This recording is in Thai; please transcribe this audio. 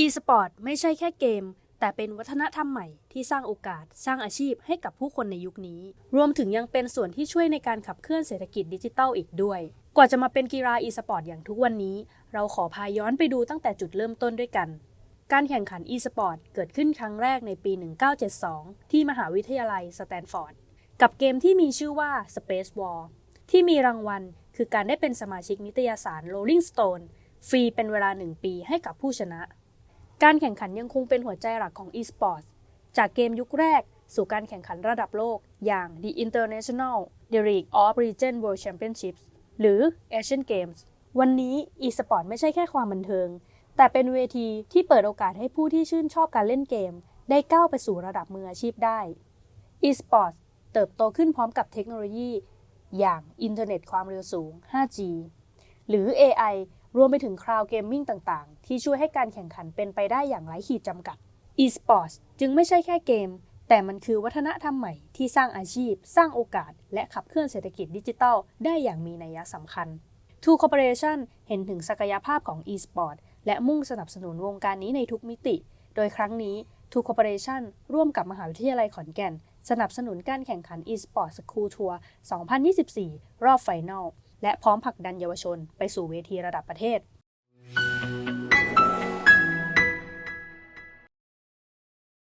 e-sport ไม่ใช่แค่เกม แต่เป็นวัฒนธรรมใหม่ที่สร้างโอกาสสร้างอาชีพให้กับผู้คนในยุคนี้ รวมถึงยังเป็นส่วนที่ช่วยในการขับเคลื่อนเศรษฐกิจดิจิทัลอีกด้วย กว่าจะมาเป็นกีฬา e-sport อย่างทุกวันนี้ เราขอพาย้อนไปดูตั้งแต่จุดเริ่มต้นด้วยกัน การแข่งขัน e-sport เกิดขึ้นครั้งแรกในปี 1972 ที่มหาวิทยาลัยสแตนฟอร์ดกับเกมที่มีชื่อว่า Space War ที่มีรางวัลคือการได้เป็นสมาชิกนิตยสาร Rolling Stone ฟรีเป็นเวลา 1 ปีให้กับผู้ชนะ การแข่งขันยังคงเป็นหัวใจหลักของ e-sports จากเกมยุคแรกสู่การแข่งขันระดับโลก อย่าง The International The League of Legends World Championships หรือ Asian Games วันนี้ e-sport ไม่ใช่แค่ความบันเทิง แต่เป็นเวทีที่เปิดโอกาสให้ผู้ที่ชื่นชอบการเล่นเกม ได้ก้าวไปสู่ระดับมืออาชีพได้ e-sports เติบโตขึ้นพร้อมกับเทคโนโลยี อย่างอินเทอร์เน็ตความเร็วสูง 5G หรือ AI รวมไปถึงคลาวด์เกมมิ่งต่างๆ ที่ช่วยให้การแข่งขันเป็นไปได้อย่างไร้ขีดจำกัด e-sports จึงไม่ใช่แค่เกม แต่มันคือวัฒนธรรมใหม่ที่สร้างอาชีพ สร้างโอกาส และขับเคลื่อนเศรษฐกิจดิจิทัล ได้อย่างมีนัยสำคัญ Two Corporation เห็นถึงศักยภาพของ e-sport และมุ่งสนับสนุนวงการนี้ในทุกมิติ โดยครั้งนี้ Two Corporation ร่วมกับมหาวิทยาลัยขอนแก่น สนับสนุนการแข่งขัน e-sport School Tour 2024 รอบไฟนอล และพร้อมผลักดันเยาวชนไปสู่เวทีระดับประเทศ